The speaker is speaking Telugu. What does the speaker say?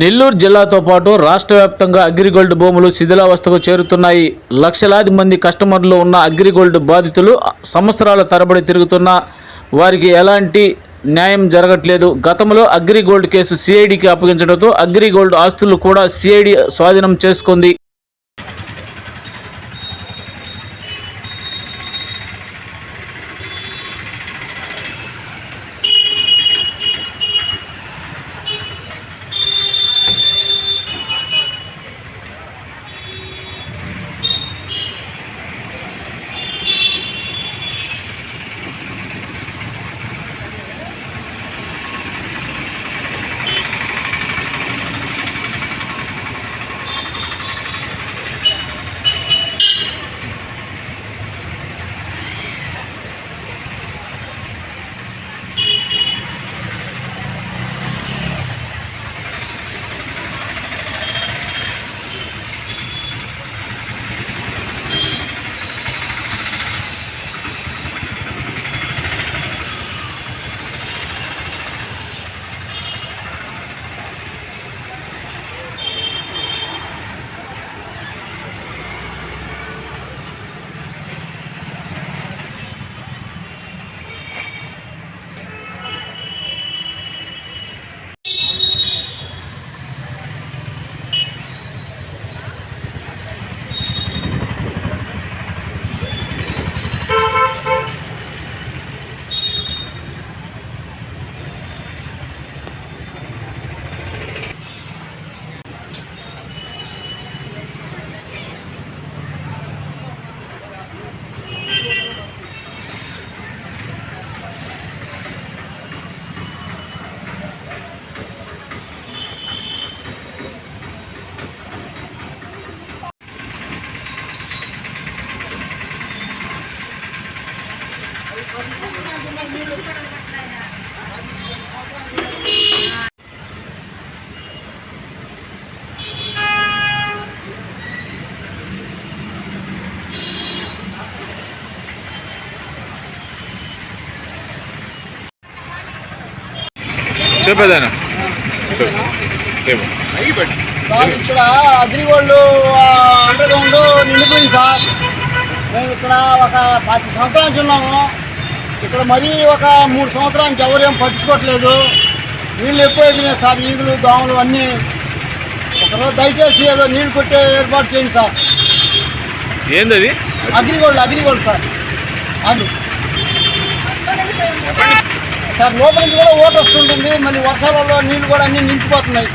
నెల్లూరు జిల్లాతో పాటు రాష్ట్ర వ్యాప్తంగా అగ్రిగోల్డ్ భూములు శిథిలావస్థకు చేరుతున్నాయి. లక్షలాది మంది కస్టమర్లు ఉన్న అగ్రిగోల్డ్ బాధితులు సంవత్సరాల తరబడి తిరుగుతున్న వారికి ఎలాంటి న్యాయం జరగట్లేదు. గతంలో అగ్రిగోల్డ్ కేసు సిఐడికి అప్పగించడంతో అగ్రిగోల్డ్ ఆస్తులు కూడా సిఐడి స్వాధీనం చేసుకుంది. సార్ ఇక్కడ అగ్రిగోల్డ్ అండర్ గ్రౌండ్ నిండిపోయింది సార్. మేము ఇక్కడ ఒక పది సంవత్సరాల నుంచి ఉన్నాము. ఇక్కడ మరీ ఒక మూడు సంవత్సరాల నుంచి ఎవరేం పట్టించుకోవట్లేదు. నీళ్ళు ఎక్కువ అయిపోయినాయి సార్ ఈగులు దోమలు అన్నీ. ఒకరోజు దయచేసి ఏదో నీళ్ళు కొట్టే ఏర్పాటు చేయండి సార్. ఏంది అది అగ్రిగోల్డ్ అగ్రిగోల్డ్ సార్. అది సార్ లోపలికి కూడా ఓటు వస్తుంటుంది. మళ్ళీ వర్షాలలో నీళ్ళు కూడా అన్నీ నిలిచిపోతున్నాయి.